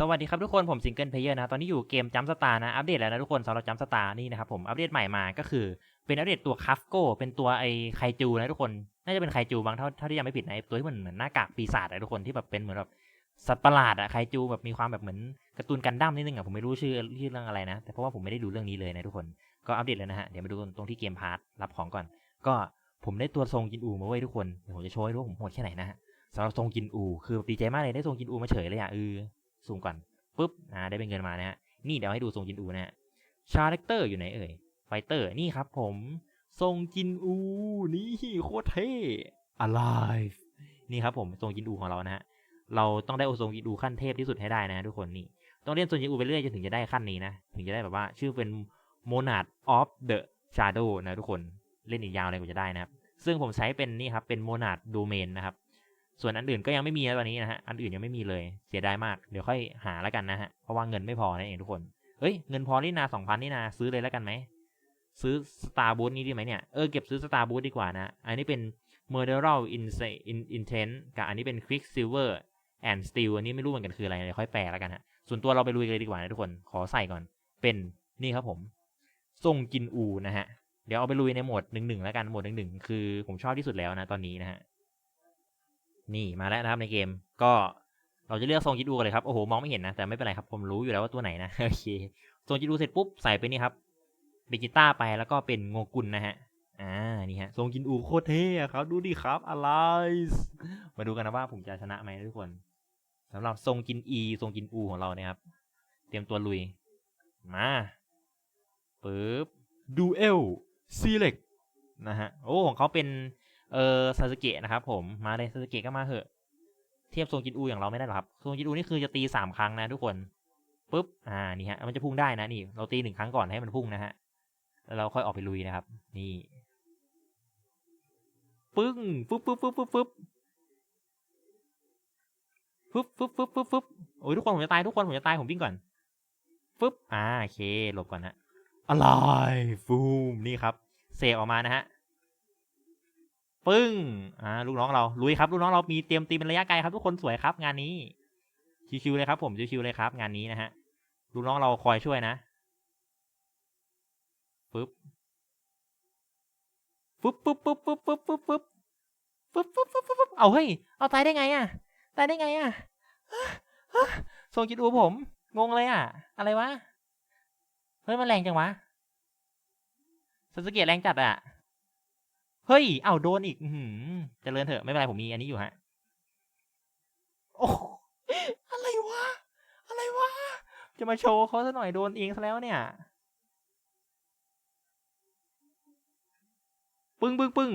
สวัสดีครับทุกคนผมซิงเกิลเพลเยอร์นะตอนนี้อยู่เกมจัมสตาร์นะอัปเดตแล้วนะทุกคนสำหรับจัมสตาร์นี่นะครับผมอัปเดตใหม่มาก็คือเป็นอัปเดตตัวคัฟโกเป็นตัวไอไคจูนะทุกคน น่าจะเป็นไคจูบางเท่าเท่าที่ยังไม่ผิดนะตัวที่มันเหมือนหน้ากากปีศาจอะทุกคนที่แบบเป็นเหมือนแบบสัตว์ประหลาดอะไคจูแบบมีความแบบเหมือนการ์ตูนกันดั้มนิดนึงอะผมไม่รู้ชื่อชื่อเรื่องอะไรนะแต่เพราะว่าผมไม่ได้ดูเรื่องนี้เลยนะทุกคนก็อัปเดตแล้วนะฮะเดี๋ยวมาดูตรงที่เกมพาร์ทรับของก่อน ก็ผมได้ตัวทรงจินอูมาไว้ทุกคนเดี๋ยวผมจะโชว์ให้ดูผมโหดแค่ไหนนะฮะสำหรับทรงจินอู คือดีใจมากเลยได้ทรงจินอูมาเฉยเลยอะเออ สูงก่อนปุ๊บอ่าได้เป็นเงินมานะฮะนี่เดี๋ยวให้ดูทรงจินอูนะฮะชาแรคเตอร์อยู่ไหนเอ่ยไฟเตอร์นี่ครับผมทรงจินอูนี่โคตรเท่ alive นี่ครับผมทรงจินอูของเรานะฮะเราต้องได้โอทรงจินอูขั้นเทพที่สุดให้ได้นะทุกคนนี่ต้องเล่นทรงจินอูไปเรื่อยจนถึงจะได้ขั้นนี้นะถึงจะได้แบบว่าชื่อเป็น monad of the shadow นะทุกคนเล่นอีกยาวเลยกว่าจะได้นะครับซึ่งผมใช้เป็นนี่ครับเป็น monad domain นะครับ ส่วนอันอื่นก็ยังไม่มีนะตอนนี้นะฮะ อันอื่นยังไม่มีเลย เสียดายมาก เดี๋ยวค่อยหาแล้วกันนะฮะ เพราะว่าเงินไม่พอนั่นเองทุกคนเฮ้ย เงินพอนี่นาสองพันนี่นาซื้อเลยแล้วกันไหม ซื้อสตาร์บูธนี้ดีไหมเนี่ย เออ เก็บซื้อสตาร์บูธดีกว่านะ อันนี้เป็น murderal intent กับอันนี้เป็น quicksilver and steel อันนี้ไม่รู้เหมือนกันคืออะไรเดี๋ยวค่อยแปลแล้วกันฮะ ส่วนตัวเราไปลุยกันเลยดีกว่านะทุกคน ขอใส่ก่อน เป็นนี่ครับผมทรงจินอูนะฮะ เดี๋ยวเอาไปลุยในโหมดหนึ่งหนึ่งแล้วกัน โหมดหนึ่งหนึ่งคือผมชอบที่สุดแล้วนะตอนนี้นะฮะ นี่มาแล้วนะครับในเกมก็เราจะเลือกทรงจิดูกันเลยครับโอ้โหมองไม่เห็นนะแต่ไม่เป็นไรครับผมรู้อยู่แล้วว่าตัวไหนนะโอเคทรงจิดูเสร็จปุ๊บใส่ไปนี่ครับเบจิต้าไปแล้วก็เป็นโงกุลนะฮะอ่านี่ฮะทรงจินอูโคตรเท่ครับดูดิครับอะไรมาดูกันนะว่าผมจะชนะไหมทุกคนสำหรับทรงจินอีทรงจินอูของเราเนี่ยครับ เตรียมตัวลุยมาปึ๊บดูเอลซีเล็กนะฮะโอ้ของเขาเป็น เออซาสึเกะนะครับผมมาเลยซาสึเกะก็มาเหอะ เทียบทรงจินอูอย่างเราไม่ได้หรอกครับทรงจินอูนี่คือจะตีสามครั้งนะทุกคนปุ๊บอ่านี่ฮะมันจะพุ่งได้นะนี่ เราตีหนึ่งครั้งก่อนให้มันพุ่งนะฮะแล้วเราค่อยออกไปลุยนะครับ นี่ปึ้งปุ๊บปุ๊บปุ๊บปุ๊บปุ๊บปุ๊บปุ๊บปุ๊บปุ๊บปุ๊บโอ้ยทุกคนผมจะตายทุกคนผมจะตายผมวิ่งก่อนปุ๊บอ่าโอเคหลบก่อนนะอะไรฟูมนี่ครับเสกออกมานะฮะ ปึ้ง อ่า ลูกน้องเรา ลุยครับ ลูกน้องเรามีเตรียมตีเป็นระยะไกลครับ ทุกคนสวยครับงานนี้ ชิวๆเลยครับผม ชิวๆเลยครับ งานนี้นะฮะ ลูกน้องเราคอยช่วยนะ ปึ๊บ ปึ๊บปึ๊บปึ๊บปึ๊บปึ๊บปึ๊บปึ๊บปึ๊บปึ๊บปึ๊บปึ๊บเอาเฮ้ย เอาตายได้ไงอะ ตายได้ไงอะทรงจิตอูผม งงเลยอะ อะไรวะ เฮ้ย มันแรงจังวะสสเกตแรงจัดอะ เฮ้ยเอ้าโดนอีก อืมเจริญเถอะ ไม่เป็นไรผมมีอันนี้อยู่ฮะ โอ้อะไรวะ อะไรวะ จะมาโชว์เขาซะหน่อยโดนเองซะแล้วเนี่ย ปึ้งปึ้งปึ้ง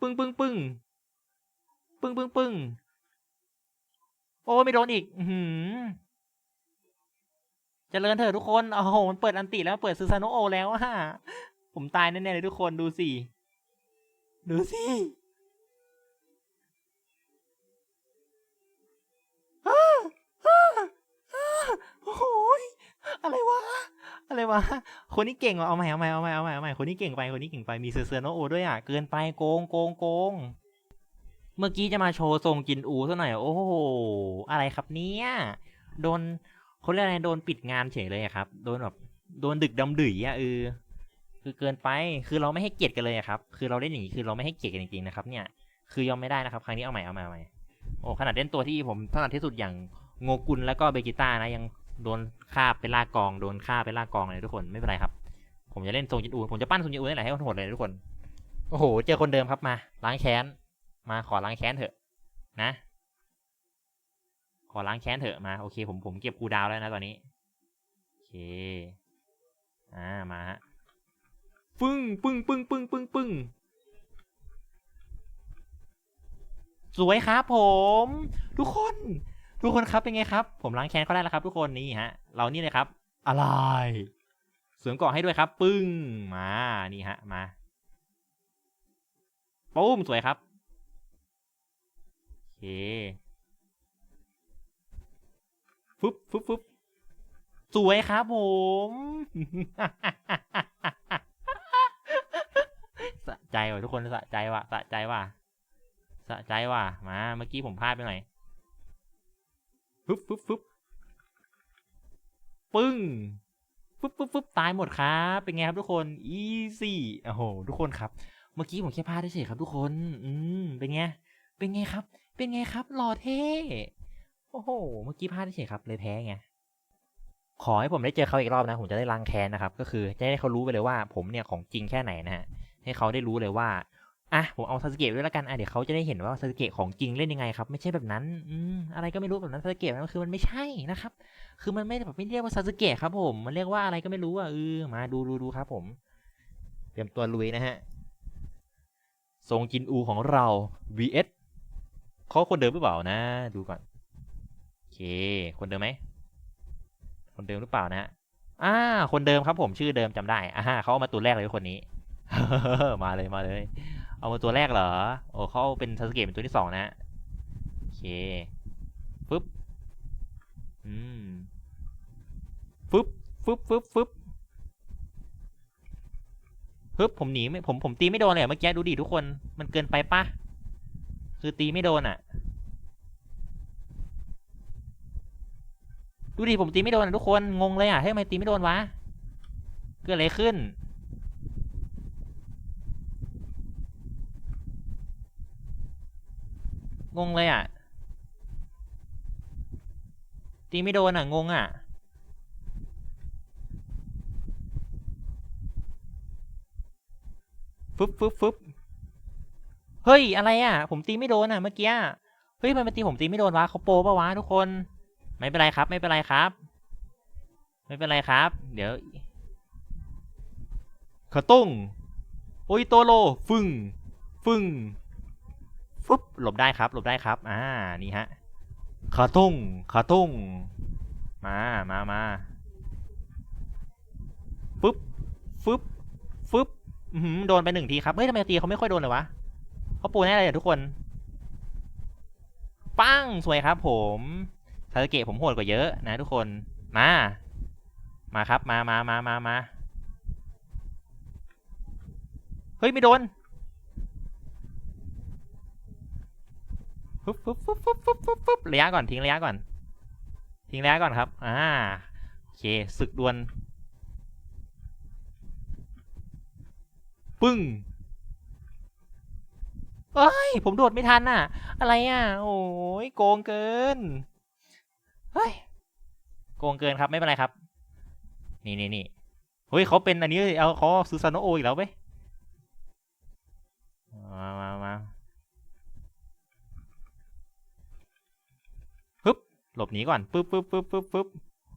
ปึ้งปึ้งปึ้งปึ้งปึ้งปึ้งโอ้ไม่โดนอีก อืมเจริญเถอะทุกคน โอ้โห มันเปิดอันติแล้ว เปิดซูซานโนโอแล้วอะผมตายแน่ๆเลยทุกคน ดูสิ ดูสิโอ้โหอะไรวะ อะไรวะ คนนี้เก่งว่ะเอาใหม่เอาใหม่เอาใหม่เอาใหม่เอาใหม่คนนี้เก่งไป คนนี้เก่งไป มีเซอร์เซอร์โนโอด้วยอะ เกินไปโกงโกงโกง เมื่อกี้จะมาโชว์ทรงจินอูซะหน่อย โอ้โห อะไรครับเนี่ย โดนเขาเรียกอะไร โดนปิดงานเฉยเลยครับ โดนแบบ โดนดึกดำดื่ยอะเออ คือเกินไป คือเราไม่ให้เกียรติกันเลยครับ คือเราเล่นอย่างนี้คือเราไม่ให้เกียรติกันจริงๆนะครับ เนี่ย คือยอมไม่ได้นะครับ ครั้งนี้เอาใหม่เอาใหม่เอาใหม่ โอ้ขนาดเล่นตัวที่ผมถนัดที่สุดอย่างโงกุลแล้วก็เบกิต้านะยังโดนฆ่าไปลากอง โดนฆ่าไปลากองเลยทุกคน ไม่เป็นไรครับ ผมจะเล่นทรงจินอูผมจะปั้นทรงจินอูนี่แหละให้มันโหดเลยทุกคน โอ้โห เจอคนเดิมครับมา ล้างแค้น มาขอล้างแค้นเถอะ นะ ขอล้างแค้นเถอะมา โอเค ผมผมเก็บคูดาวแล้วนะตอนนี้ โอเค อ่า มาฮะ ปึ้งปึ้งปึ้งปึ้งปึ้งปึ้งสวยครับผม ทุกคน ทุกคนครับเป็นไงครับ ผมล้างแค้นเขาได้แล้วครับ ทุกคนนี่ฮะ เรานี่เลยครับ อะไรเสริมเกาะให้ด้วยครับ ปึ้งมานี่ฮะ มาปุ้มสวยครับโอเคฟึบฟึบฟึบสวยครับผม ใจว่ะทุกคนสะใจว่ะสะใจว่ะสะใจว่ะมาเมื่อกี้ผมพลาดไปหน่อยฟึบฟึบฟึบปึ้งปึ๊บปึ๊บปึ๊บตายหมดครับ เป็นไงครับทุกคนอีซี่โอ้โหทุกคนครับ เมื่อกี้ผมแค่พลาดเฉยครับทุกคน อืมเป็นไงเป็นไงครับ เป็นไงครับหล่อเท่โอ้โห เมื่อกี้พลาดเฉยครับเลยแพ้ไงขอให้ผมได้เจอเขาอีกรอบนะ ผมจะได้ล้างแค้นนะครับ ก็คือจะให้เขารู้ไปเลยว่าผมเนี่ยของจริงแค่ไหนนะฮะ ให้เขาได้รู้เลยว่าอะผมเอาซาสเกะด้วยล้วกันอะเดี๋ยวเขาจะได้เห็นว่าซาสเกะของจริงเล่นยังไงครับ ไม่ใช่แบบนั้นอืมอะไรก็ไม่รู้แบบนั้นซาสเกะมันคือมันไม่ใช่นะครับ คือมันไม่แบบไม่เรียกว่าซาสเกะครับผม มันเรียกว่าอะไรก็ไม่รู้อะเออมาดูดูดูครับ ผม เตรียมตัวลุยนะฮะทรงจินอูของเรา vs เขาคนเดิมหรือเปล่านะ ดูก่อนโอเค คนเดิมไหมคนเดิมหรือเปล่านะฮะอ่าคนเดิมครับผมชื่อเดิมจำได้อ่าเขาเอามาตัวแรกเลยคนนี้ มาเลยมาเลย เอามาตัวแรกเหรอ โอ้เขาเป็นซาสเกะเป็นตัวที่สองนะฮะโอเคปึ๊บอืมฟึบฟึบฟึบฟึบฟึบผมหนีไม่ผมผมตีไม่โดนเลยเมื่อกี้ดูดิทุกคนมันเกินไปปะคือตีไม่โดนอะ ดูดิผมตีไม่โดนอะทุกคนงงเลยอะให้ยทำไมตีไม่โดนวะเกิดอะไรขึ้น งงเลยอะ ตีไม่โดนอะ งงอะ ฟึบฟึบฟึบเฮ้ย อะไรอะ ผมตีไม่โดนอะ เมื่อกี้ เฮ้ย มันมาตีผมตีไม่โดนวะเขาโปปะวะทุกคน ไม่เป็นไรครับ ไม่เป็นไรครับ ไม่เป็นไรครับ เดี๋ยวขาตุ้งโอ้ยโตโล ฟึ่ง ฟึ่ง ฟึบหลบได้ครับ หลบได้ครับ อ่า นี่ฮะขาตุ้งขาตุ้ง มามามาฟึบฟึบฟึบโดนไปหนึ่งทีครับ เฮ้ยทำไมตีเขาไม่ค่อยโดนเลยวะเขาปูแน่เลยทุกคน ปั้ง สวยครับ ผมซาสเกะผมโหดกว่าเยอะนะทุกคน มา มาครับ มามามามามาเฮ้ย ไม่โดน ฟึบฟึบฟึบฟึบฟึบฟึบฟึบระยะก่อนทิ้งระยะก่อน ทิ้งระยะก่อนครับอ่าโอเคศึกดวลปึ้งเอ้ย ผมโดดไม่ทันน่ะ อะไรอะ โอ้ยโกงเกิน เฮ้ย โกงเกินครับไม่เป็นไรครับ นี่นี่นี่เฮ้ยเขาเป็นอันนี้เอาเขาซูซานโออีกแล้วไหมมา หลบหนีก่อนปึ๊บปึ๊บปึ๊บปึ๊บปึ๊บ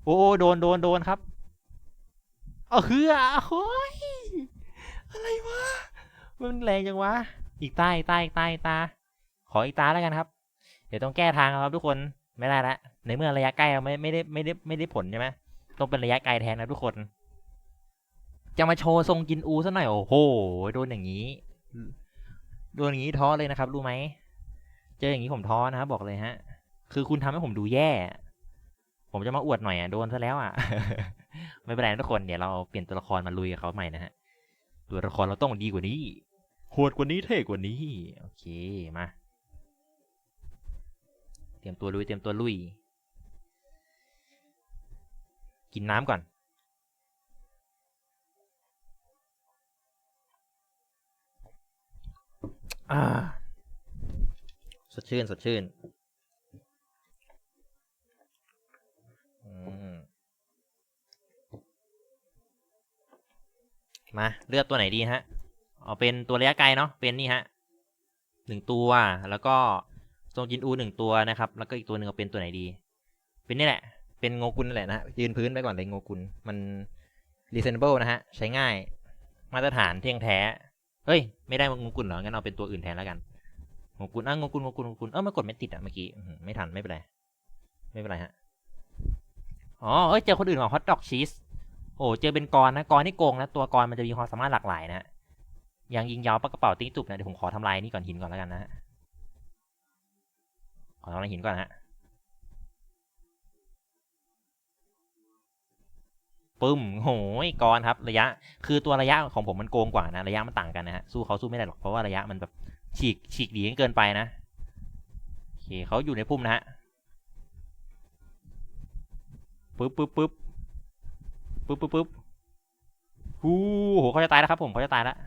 โอ้โดนโดนโดนครับเอาเฮือเฮ้ยอะไรวะมันแรงจังวะอีกตาอีกตาอีกตาอีกตา ขออีกตาแล้วกันครับ เดี๋ยวต้องแก้ทางครับทุกคนไม่ได้ละในเมื่อระยะใกล้ไม่ไม่ได้ไม่ได้ไม่ได้ผลใช่ไหมต้องเป็นระยะไกลแทนนะทุกคน จะมาโชว์ทรงจินอูซะหน่อยโอ้โหโดนอย่างนี้โดนอย่างนี้ท้อเลยนะครับรู้ไหมเจออย่างนี้ผมท้อนะครับบอกเลยฮะ คือคุณทำให้ผมดูแย่ ผมจะมาอวดหน่อยอะโดนซะแล้วอะ ไม่เป็นไรทุกคนเดี๋ยวเราเปลี่ยนตัวละครมาลุยกับเขาใหม่นะฮะ ตัวละครเราต้องดีกว่านี้โหดกว่านี้เท่กว่านี้ โอเคมา เตรียมตัวลุยเตรียมตัวลุย กินน้ำก่อน อ่า สดชื่น สดชื่น มาเลือกตัวไหนดีฮะ เอาเป็นตัวระยะไกลเนาะ เป็นนี่ฮะหนึ่งตัว แล้วก็ทรงจินอูหนึ่งตัวนะครับ แล้วก็อีกตัวหนึ่งเอาเป็นตัวไหนดี เป็นนี่แหละ เป็นโงกุลนั่นแหละนะฮะยืนพื้นไปก่อนเลยโงกุล มัน reasonable นะฮะ ใช้ง่าย มาตรฐานเที่ยงแท้ เฮ้ย ไม่ได้โงกุลเหรอ งั้นเอาเป็นตัวอื่นแทนแล้วกันโงกุลอะโงกุลโงกุลโงกุลเออมันกดไม่ติดอะเมื่อกี้ ไม่ทันไม่เป็นไร ไม่เป็นไรฮะ อ๋อ เอ้ย เจอคนอื่นของ hot dog cheese โอ้ เจอเป็นกรนะ กรนี่โกงนะ ตัวกรมันจะมีความสามารถหลากหลายนะฮะยังยิงยาวปากกระเป๋าติ๊กตุบนะ เดี๋ยวผมขอทำลายนี่ก่อนหินก่อนแล้วกันนะฮะขอทำลายหินก่อนฮะปึ้มโหยกรครับ ระยะ คือตัวระยะของผมมันโกงกว่านะ ระยะมันต่างกันนะฮะ สู้เขาสู้ไม่ได้หรอก เพราะว่าระยะมันแบบฉีกฉีกดีเกินไปนะ โอเคเขาอยู่ในพุ่มนะฮะ ปึ๊บปึ๊บปึ๊บปุ๊บปุ๊บปุ๊บฮู้โหเขาจะตายแล้วครับผมเขาจะตายแล้ว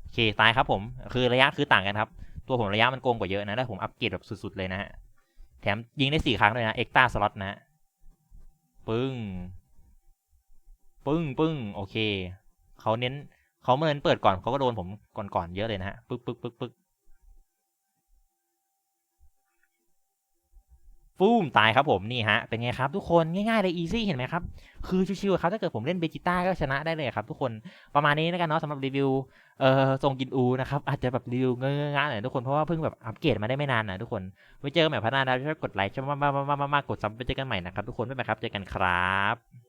โอเคตายครับผมคือระยะคือต่างกันครับ ตัวผมระยะมันโกงกว่าเยอะนะแล้วผมอัปเกรดแบบสุดๆเลยนะฮะแถมยิงได้สี่ครั้งเลยนะเอ็กตาสล็อตนะฮะปึ้งปึ้งปึ้งโอเคเขาเน้นเขาเมื่อเน้นเปิดก่อนเขาก็โดนผมก่อนๆเยอะเลยนะฮะปึ๊กปึ๊กปึ๊กปึ๊ก ฟูมตายครับผมนี่ฮะเป็นไงครับทุกคนง่ายๆเลยอีซี่เห็นไหมครับ คือชิวๆครับถ้าเกิดผมเล่นเบจิต้าก็ชนะได้เลยครับทุกคนประมาณนี้แล้วกันเนาะสำหรับรีวิวเอ่อทรงกินอูนะครับอาจจะแบบรีวิวเงื้อๆหน่อยทุกคนเพราะว่าเพิ่งแบบอัปเกรดมาได้ไม่นานนะทุกคนไว้เจอกันใหม่พัฒนาได้ช่วยกดไลค์ช่วยมากๆๆๆๆกดซับไปเจอกันใหม่นะครับทุกคนบ๊ายบายครับเจอกันครับ